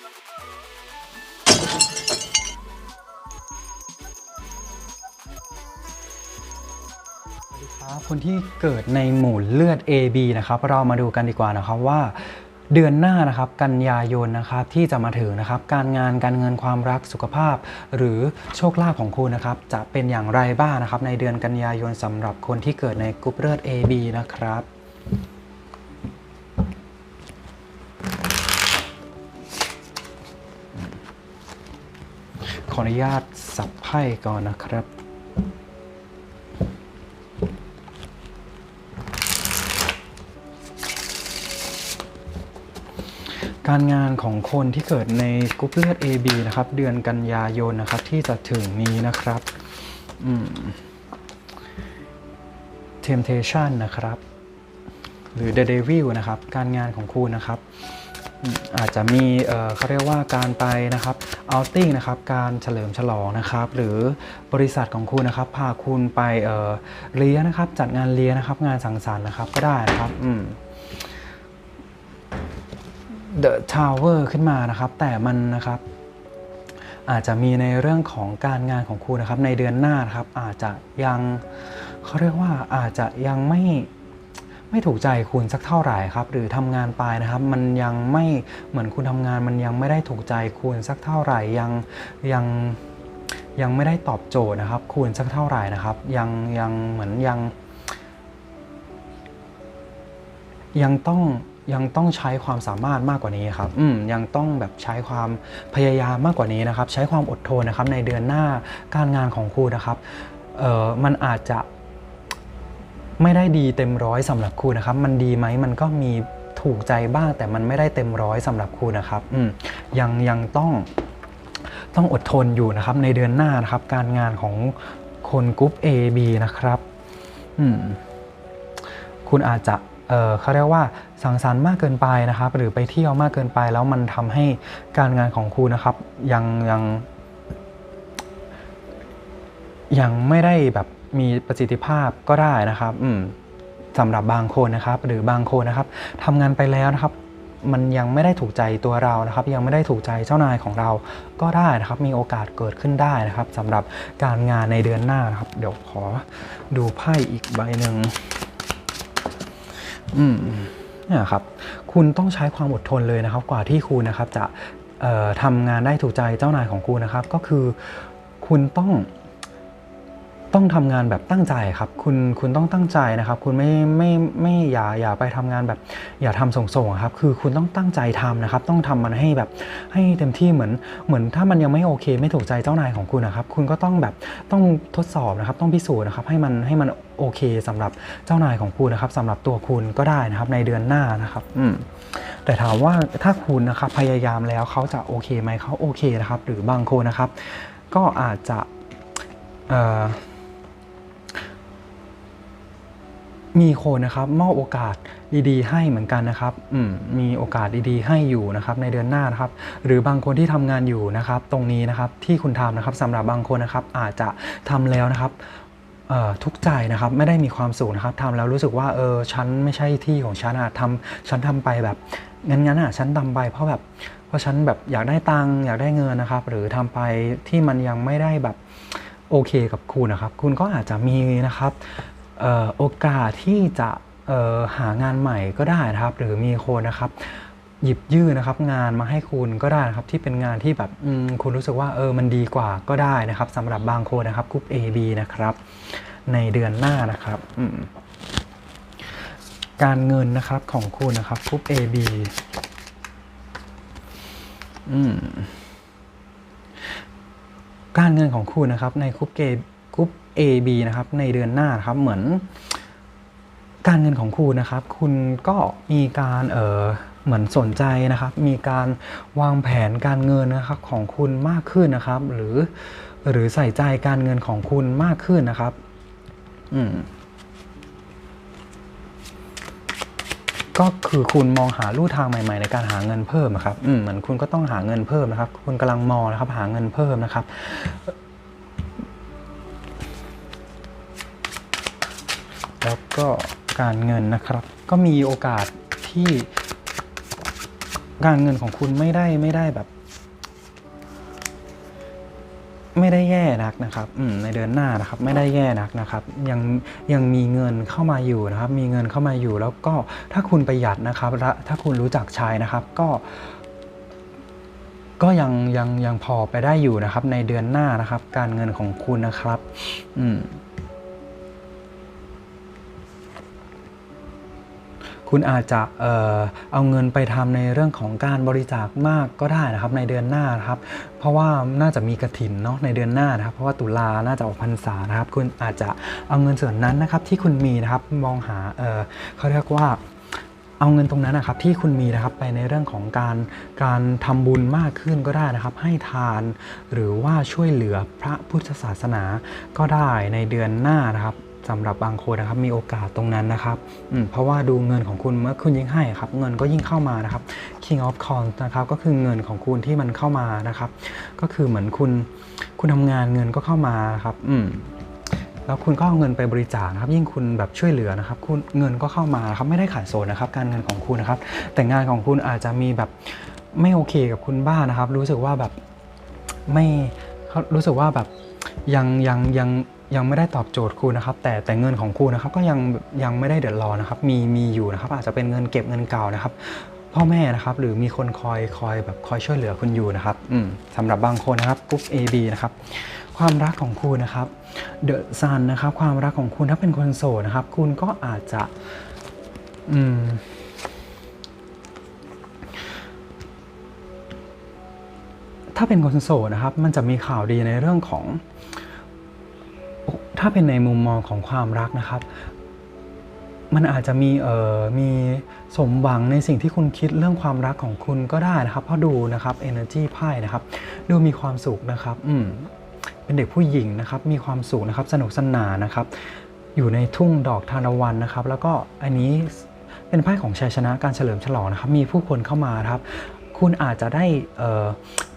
สวัสดีครับคนที่เกิดในหมู่เลือด AB นะครับเรามาดูกันดีกว่านะครับว่าเดือนหน้านะครับกันยายนนะครับที่จะมาถึงนะครับการงานการเงินความรักสุขภาพ หรือโชคลาภของคุณนะครับจะเป็นอย่างไรบ้างนะครับในเดือนกันยายนสำหรับคนที่เกิดในกลุ่มเลือด AB นะครับ ออนุญาตสับไพ่ก่อนนะครับ การงานของคนที่เกิดในกรุ๊ปเลือด AB นะครับ เดือนกันยายนนะครับที่จะถึงนี้นะครับอืม Temptation นะครับ หรือ The Devil นะครับ การงานของคุณนะครับ อาจจะมีเขาเรียกว่าการไปนะครับ outing นะครับการเฉลิมฉลองนะครับ หรือบริษัทของคุณนะครับ พาคุณไปเลี้ยนะครับ จัดงานเลี้ยนะครับ งานสังสรรค์นะครับก็ได้นะครับอืม The Tower ขึ้นมานะครับ แต่มันนะครับอาจจะมีในเรื่องของการงานของคุณนะครับ ในเดือนหน้านะครับ อาจจะยังเขาเรียกว่าอาจจะยังไม่ ไม่ถูกใจคุณสักเท่าไหร่ครับ หรือทำงานไปนะครับ มันยังไม่เหมือนคุณทำงาน มันยังไม่ได้ถูกใจคุณสักเท่าไหร่ยังยังยังไม่ได้ตอบโจทย์นะครับคุณสักเท่าไหร่นะครับ ยังยังเหมือนยัง ยังต้องยังต้องใช้ความสามารถมากกว่านี้ครับอืมยังต้องแบบใช้ความพยายามมากกว่านี้นะครับ ใช้ความอดทนนะครับในเดือนหน้าการงานของคุณนะครับเออมันอาจจะ ไม่ได้ดีเต็มร้อยสำหรับคุณนะครับ มันดีไหมมันก็มีถูกใจบ้าง แต่มันไม่ได้เต็มร้อยสำหรับคุณนะครับอืยังยังต้องต้องอดทนอยู่นะครับ ในเดือนหน้านะครับ การงานของคนกรุ๊ป A B นะครับคุณอาจจะเเขาเรียกว่าสังสรรค์มากเกินไปนะครับ หรือไปเที่ยวมากเกินไปแล้วมันทำให้การงานของคุณนะครับ ยังยังยังไม่ได้แบบ มีประสิทธิภาพก็ได้นะครับอืมสำหรับบางคนนะครับ หรือบางคนนะครับทำงานไปแล้วนะครับ มันยังไม่ได้ถูกใจตัวเรานะครับ ยังไม่ได้ถูกใจเจ้านายของเราก็ได้นะครับ มีโอกาสเกิดขึ้นได้นะครับสำหรับการงานในเดือนหน้านะครับ เดี๋ยวขอดูไพ่อีกใบหนึ่งอืมเนี่ยครับ คุณต้องใช้ความอดทนเลยนะครับ กว่าที่คุณนะครับ จะทำงานได้ถูกใจเจ้านายของคุณนะครับ ก็คือคุณต้อง ต้องทำงานแบบตั้งใจครับ คุณคุณต้องตั้งใจนะครับ คุณไม่ไม่ไม่อย่าอย่าไปทำงานแบบ อย่าทำส่งๆครับ คือคุณต้องตั้งใจทำนะครับ ต้องทำมันให้แบบให้เต็มที่เหมือนเหมือนถ้ามันยังไม่โอเค ไม่ถูกใจเจ้านายของคุณนะครับ คุณก็ต้องแบบต้องทดสอบนะครับ ต้องพิสูจน์นะครับให้มันให้มันโอเคสำหรับเจ้านายของคุณนะครับสำหรับตัวคุณก็ได้นะครับในเดือนหน้านะครับ อืมแต่ถามว่าถ้าคุณนะครับพยายามแล้วเขาจะโอเคไหมเขาโอเคนะครับ หรือบางคนนะครับ ก็อาจจะเอ่อ มีคนนะครับมอบโอกาสดีๆ ให้เหมือนกันนะครับอืมมีโอกาสดีๆ ให้อยู่นะครับในเดือนหน้านะครับ หรือบางคนที่ทำงานอยู่นะครับ ตรงนี้นะครับที่คุณทำนะครับสำหรับบางคนนะครับอาจจะทำแล้วนะครับทุกใจนะครับไม่ได้มีความสุขนะครับทำแล้วรู้สึกว่าเออฉันไม่ใช่ที่ของฉันอะทำฉันทำไปแบบงั้นงั้นอะฉันทำไปเพราะแบบเพราะฉันแบบอยากได้ตังค์อยากได้เงินนะครับ หรือทำไปที่มันยังไม่ได้แบบโอเคกับคุณนะครับ คุณก็อาจจะมีนะครับ โอกาสที่จะหางานใหม่ก็ได้นะครับ หรือมีคนนะครับหยิบยื่นนะครับงานมาให้คุณก็ได้นะครับที่เป็นงานที่แบบคุณรู้สึกว่าเออมันดีกว่าก็ได้นะครับสำหรับบางคนนะครับกลุ่ม A B นะครับ ในเดือนหน้านะครับการเงินนะครับของคุณนะครับกลุ่ม A B อืมการเงินของคุณนะครับในกลุ่มเกกลุ่ม A B นะครับในเดือนหน้าครับเหมือนการเงินของคุณนะครับ คุณก็มีการเออเหมือนสนใจนะครับ มีการวางแผนการเงินนะครับของคุณมากขึ้นนะครับ หรือหรือใส่ใจการเงินของคุณมากขึ้นนะครับ อืมก็คือคุณมองหาลู่ทางใหม่ ๆ ในการหาเงินเพิ่มอะครับ อืมเหมือนคุณก็ต้องหาเงินเพิ่มนะครับ คุณกำลังมองนะครับ หาเงินเพิ่มนะครับ ก็การเงินนะครับ ก็มีโอกาสที่การเงินของคุณไม่ได้ไม่ได้แบบ ไม่ได้แย่นักนะครับในเดือนหน้านะครับ ไม่ได้แย่นักนะครับ ยังยังมีเงินเข้ามาอยู่นะครับ มีเงินเข้ามาอยู่ แล้วก็ถ้าคุณประหยัดนะครับและถ้าคุณรู้จักใช้นะครับ ก็ก็ยังยังยังพอไปได้อยู่นะครับ ในเดือนหน้านะครับ การเงินของคุณนะครับ อืม คุณอาจจะเอ่อเอาเงินไปทำในเรื่องของการบริจาคมากก็ได้นะครับในเดือนหน้านะครับ เพราะว่าน่าจะมีกระถินเนาะในเดือนหน้านะครับ เพราะว่าตุลาน่าจะออกพรรษานะครับ คุณอาจจะเอาเงินส่วนนั้นนะครับที่คุณมีนะครับมองหาเออเขาเรียกว่าเอาเงินตรงนั้นนะครับที่คุณมีนะครับไปในเรื่องของการการทำบุญมากขึ้นก็ได้นะครับ ให้ทานหรือว่าช่วยเหลือพระพุทธศาสนาก็ได้ในเดือนหน้านะครับ สำหรับบางคนนะครับมีโอกาสตรงนั้นนะครับเพราะว่าดูเงินของคุณเมื่อคุณยิ่งให้ครับเงินก็ยิ่งเข้ามานะครับ King of Coins นะครับก็คือเงินของคุณที่มันเข้ามานะครับ ก็คือเหมือนคุณคุณทำงานเงินก็เข้ามาครับอืแล้วคุณก็เอาเงินไปบริจาคนะครับ ยิ่งคุณแบบช่วยเหลือนะครับ คุณเงินก็เข้ามาครับไม่ได้ขายโซนนะครับ การเงินของคุณนะครับ แต่งานของคุณอาจจะมีแบบไม่โอเคกับคุณบ้างนะครับ รู้สึกว่าแบบไม่เขารู้สึกว่าแบบยังยังยัง ยังไม่ได้ตอบโจทย์คุณนะครับ แต่แต่เงินของคุณนะครับก็ยังยังไม่ได้เดือดร้อนนะครับ มีมีอยู่นะครับ อาจจะเป็นเงินเก็บเงินเก่านะครับ พ่อแม่นะครับ หรือมีคนคอยคอยแบบคอยช่วยเหลือคุณอยู่นะครับอืมสำหรับบางคนนะครับกรุ๊ป AB นะครับความรักของคุณนะครับเดอะซันนะครับ ความรักของคุณถ้าเป็นคนโสดนะครับ คุณก็อาจจะอืมถ้าเป็นคนโสดนะครับ มันจะมีข่าวดีในเรื่องของ ถ้าเป็นในมุมมองของความรักนะครับ มันอาจจะมีเอ่อมีสมหวังในสิ่งที่คุณคิดเรื่องความรักของคุณก็ได้นะครับ เพราะดูนะครับ energy ไพ่นะครับ ดูมีความสุขนะครับ อืมเป็นเด็กผู้หญิงนะครับ มีความสุขนะครับ สนุกสนานนะครับ อยู่ในทุ่งดอกทานตะวันนะครับ แล้วก็อันนี้เป็นไพ่ของชัยชนะการเฉลิมฉลองนะครับ มีผู้คนเข้ามาครับ คุณอาจจะได้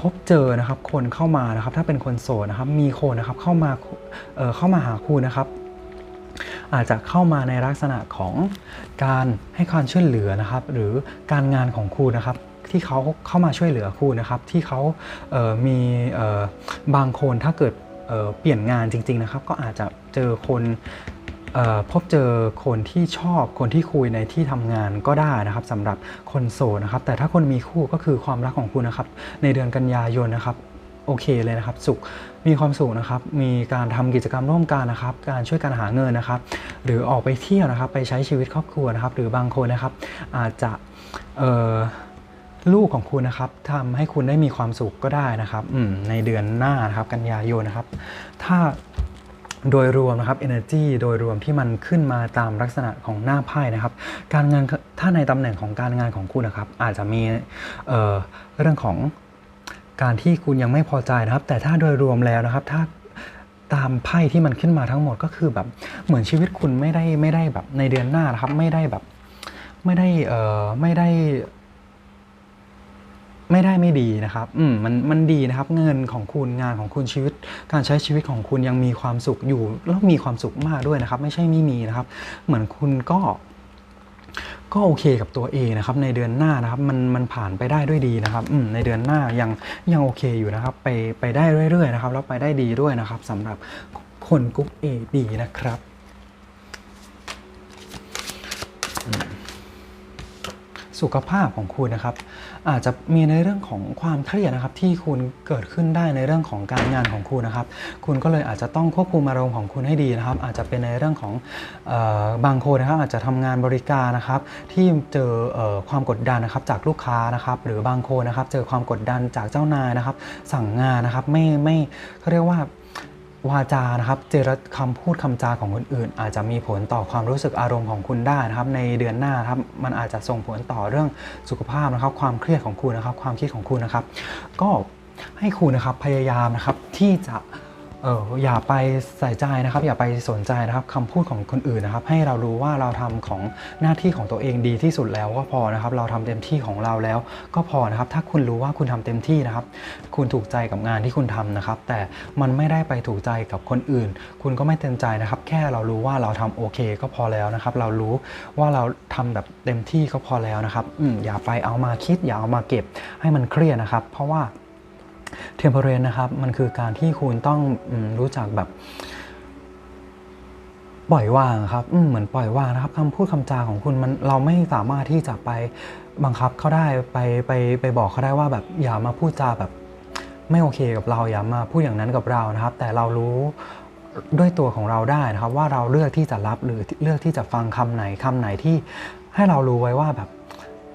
พบเจอนะครับคนเข้ามานะครับ ถ้าเป็นคนโสดนะครับ มีคนนะครับเข้ามาเเข้ามาหาคุณนะครับอาจจะเข้ามาในลักษณะของการให้ความช่วยเหลือนะครับ หรือการงานของคุณนะครับ ที่เขาเข้ามาช่วยเหลือคุณนะครับ ที่เขาเมีบางคนถ้าเกิดเเปลี่ยนงานจริง ๆนะครับ ก็อาจจะเจอคน พบเจอคนที่ชอบคนที่คุยในที่ทำงานก็ได้นะครับสำหรับคนโสดนะครับ แต่ถ้าคนมีคู่ก็คือความรักของคุณนะครับ ในเดือนกันยายนนะครับโอเคเลยนะครับ สุขมีความสุขนะครับ มีการทำกิจกรรมร่วมกันนะครับ การช่วยกันหาเงินนะครับ หรือออกไปเที่ยวนะครับ ไปใช้ชีวิตครอบครัวนะครับ หรือบางคนนะครับ อาจจะลูกของคุณนะครับทำให้คุณได้มีความสุขก็ได้นะครับในเดือนหน้านะครับ กันยายนนะครับ ถ้า โดยรวมนะครับ energy โดยรวมที่มันขึ้นมาตามลักษณะของหน้าไพ่นะครับ การงินถ้าในตำแหน่งของการงานของคุณนะครับ อาจจะมีเเรื่องของการที่คุณยังไม่พอใจนะครับ แต่ถ้าโดยรวมแล้วนะครับ ถ้าตามไพ่ที่มันขึ้นมาทั้งหมดก็คือแบบเหมือนชีวิตคุณไม่ได้ไม่ได้แบบในเดือนหน้านะครับ ไม่ได้แบบไม่ได้เออไม่ได้ ไม่ได้ไม่ดีนะครับอืมมันมันดีนะครับเงินของคุณงานของคุณชีวิต การใช้ชีวิตของคุณยังมีความสุขอยู่ แล้วมีความสุขมากด้วยนะครับ ไม่ใช่ไม่มีนะครับ เหมือนคุณก็ก็โอเคกับตัวเองนะครับในเดือนหน้านะครับมันมันผ่านไปได้ด้วยดีนะครับอืมในเดือนหน้ายังยังโอเคอยู่นะครับ ไปไปได้เรื่อยๆนะครับแล้วไปได้ดีด้วยนะครับสำหรับคนกรุ๊ป A B นะครับ สุขภาพของคุณนะครับ อาจจะมีในเรื่องของความเครียดนะครับ ที่คุณเกิดขึ้นได้ในเรื่องของการงานของคุณนะครับ คุณก็เลยอาจจะต้องควบคุมอารมณ์ของคุณให้ดีนะครับ อาจจะเป็นในเรื่องของออบางคนนะครับอาจจะทำงานบริการนะครับ ที่เจอเอความกดดันนะครับจากลูกค้านะครับ หรือบางคนนะครับ เจอความกดดันจากเจ้านายนะครับ สั่งงานนะครับไม่ไม่เขาเรียกว่า วาจานะครับเจรคำพูดคำจาของคนอื่น อาจจะมีผลต่อความรู้สึกอารมณ์ของคุณได้นะครับ ในเดือนหน้านครับมันอาจจะส่งผลต่อเรื่องสุขภาพนะครับ ความเครียดของคุณนะครับ ความคิดของคุณนะครับ ก็ให้คุณนะครับพยายามนะครับที่จะ เอออย่าไปใส่ใจนะครับ อย่าไปสนใจนะครับคำพูดของคนอื่นนะครับ ให้เรารู้ว่าเราทำของหน้าที่ของตัวเองดีที่สุดแล้วก็พอนะครับ เราทำเต็มที่ของเราแล้วก็พอนะครับ ถ้าคุณรู้ว่าคุณทำเต็มที่นะครับ คุณถูกใจกับงานที่คุณทำนะครับ แต่มันไม่ได้ไปถูกใจกับคนอื่น คุณก็ไม่เต็มใจนะครับ แค่เรารู้ว่าเราทำโอเค ก็พอแล้วนะครับ เรารู้ว่าเราทำแบบเต็มที่ก็พอแล้วนะครับ อืมอย่าไปเอามาคิดอย่าเอามาเก็บให้มันเครียดนะครับ เพราะว่า เทมเพเรนนะครับ มันคือการที่คุณต้องรู้จักแบบ ปล่อยวางครับเหมือนปล่อยวางนะครับคำพูดคำจาของคุณมันเราไม่สามารถที่จะไปบังคับเขาได้ไปไปไปบอกเขาได้ว่าแบบอย่ามาพูดจาแบบไม่โอเคกับเราอย่ามาพูดอย่างนั้นกับเรานะครับ แต่เรารู้ด้วยตัวของเราได้นะครับ ว่าเราเลือกที่จะรับหรือเลือกที่จะฟังคำไหนคำไหนที่ให้เรารู้ไว้ว่าแบบ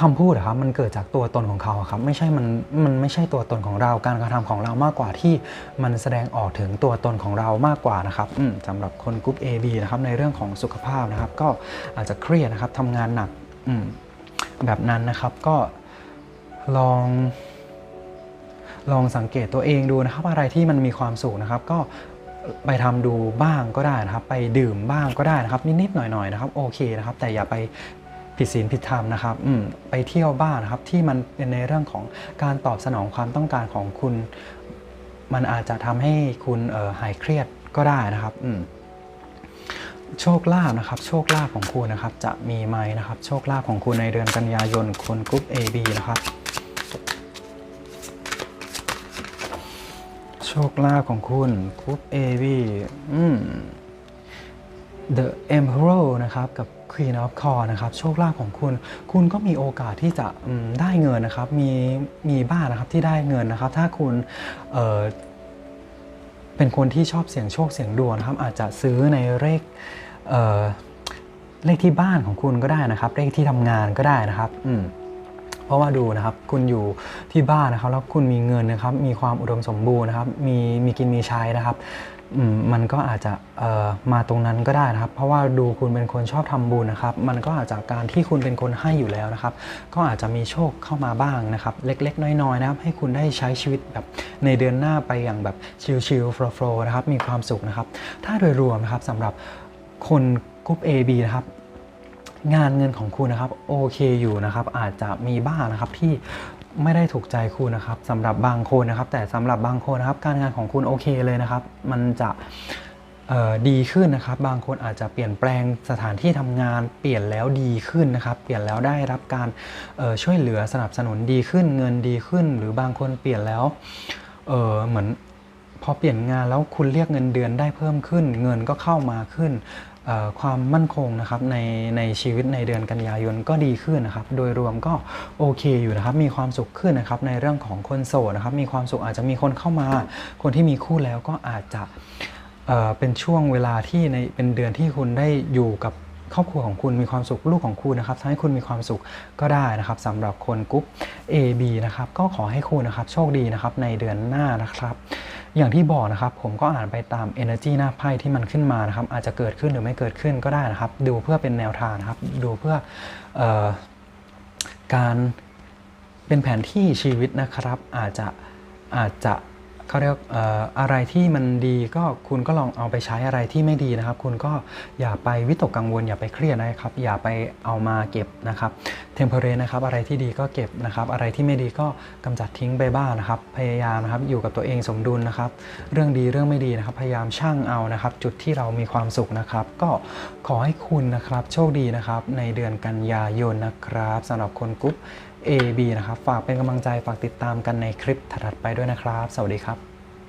คำพูดอะครับมันเกิดจากตัวตนของเขาครับไม่ใช่มันมันไม่ใช่ตัวตนของเราการกระทำของเรามากกว่าที่มันแสดงออกถึงตัวตนของเรามากกว่านะครับอืมสำหรับคนกลุ่ม AB นะครับในเรื่องของสุขภาพนะครับ ก็อาจจะเครียดนะครับทำงานหนักแบบนั้นนะครับก็ลองลองสังเกตตัวเองดูนะครับ อะไรที่มันมีความสุขนะครับ ก็ไปทำดูบ้างก็ได้นะครับ ไปดื่มบ้างก็ได้นะครับ นิดๆหน่อยๆนะครับโอเคนะครับ แต่อย่าไป ผิดศีลผิดธรรมนะครับไปเที่ยวบ้างนะครับที่มันเป็นในเรื่องของการตอบสนองความต้องการของคุณ มันอาจจะทำให้คุณหายเครียดก็ได้นะครับโชคลาภนะครับ โชคลาภของคุณนะครับ จะมีไหมนะครับ โชคลาภของคุณในเดือนกันยายนคนกรุ๊ป AB นะครับโชคลาภของคุณกรุ๊ป AB อืม The Emperor นะครับกับ Queen of c o r นะครับโชคลาภของคุณ คุณก็มีโอกาสที่จะได้เงินนะครับ มีมีบ้านนะครับที่ได้เงินนะครับ ถ้าคุณเเป็นคนที่ชอบเสี่ยงโชคเสี่ยงดวงนะครับ อาจจะซื้อในเลขเเลขที่บ้านของคุณก็ได้นะครับ เลขที่ทำงานก็ได้นะครับอืมเพราะว่าดูนะครับคุณอยู่ที่บ้านนะครับแล้วคุณมีเงินนะครับมีความอุดมสมบูรณ์นะครับมีมีกินมีใช้นะครับ มันก็อาจจะมาตรงนั้นก็ได้นะครับ เพราะว่าดูคุณเป็นคนชอบทำบุญนะครับ มันก็อาจจะการที่คุณเป็นคนให้อยู่แล้วนะครับ ก็อาจจะมีโชคเข้ามาบ้างนะครับ เล็กๆ น้อยๆนะครับ ให้คุณได้ใช้ชีวิตแบบในเดือนหน้าไปอย่างแบบชิลๆโฟล์ๆนะครับ มีความสุขนะครับ ถ้าโดยรวมนะครับสำหรับคนกลุ่ม AB นะครับงานเงินของคุณนะครับโอเคอยู่นะครับอาจจะมีบ้างนะครับที่ ไม่ได้ถูกใจคุณนะครับสำหรับบางคนนะครับ แต่สำหรับบางคนนะครับ การงานของคุณโอเคเลยนะครับ มันจะดีขึ้นนะครับ บางคนอาจจะเปลี่ยนแปลงสถานที่ทำงานเปลี่ยนแล้วดีขึ้นนะครับ เปลี่ยนแล้วได้รับการช่วยเหลือสนับสนุนดีขึ้น เงินดีขึ้น หรือบางคนเปลี่ยนแล้วเเหมือนพอเปลี่ยนงานแล้วคุณเรียกเงินเดือนได้เพิ่มขึ้น เงินก็เข้ามาขึ้น ความมั่นคงนะครับในในชีวิตในเดือนกันยายนก็ดีขึ้นนะครับ โดยรวมก็โอเคอยู่นะครับ มีความสุขขึ้นนะครับในเรื่องของคนโสดนะครับ มีความสุขอาจจะมีคนเข้ามา คนที่มีคู่แล้วก็อาจจะเเป็นช่วงเวลาที่ในเป็นเดือนที่คุณได้อยู่กับ ครอบครัวของคุณมีความสุขลูกของคุณนะครับทำให้คุณมีความสุขก็ได้นะครับสำหรับคนกรุ๊ป AB นะครับก็ขอให้คุณนะครับโชคดีนะครับในเดือนหน้านะครับ อย่างที่บอกนะครับผมก็อ่านไปตาม energy หน้าไพ่ที่มันขึ้นมานะครับอาจจะเกิดขึ้นหรือไม่เกิดขึ้นก็ได้นะครับ ดูเพื่อเป็นแนวทางนะครับดูเพื่อออการเป็นแผนที่ชีวิตนะครับอาจจะอาจจะ เขาเรียกออะไรที่มันดีก็คุณก็ลองเอาไปใช้อะไรที่ไม่ดีนะครับ คุณก็อย่าไปวิตกกังวล อย่าไปเครียดนะครับ อย่าไปเอามาเก็บนะครับเทมเพอเรนะครับอะไรที่ดีก็เก็บนะครับ อะไรที่ไม่ดีก็กำจัดทิ้งไปบ้างนะครับ พยายามนะครับอยู่กับตัวเองสมดุลนะครับ เรื่องดีเรื่องไม่ดีนะครับ พยายามช่างเอานะครับ จุดที่เรามีความสุขนะครับ ก็ขอให้คุณนะครับโชคดีนะครับในเดือนกันยายนนะครับสำหรับคนกรุ๊ป AB นะครับ ฝากเป็นกำลังใจฝากติดตามกันในคลิปถัดไปด้วยนะครับ สวัสดีครับ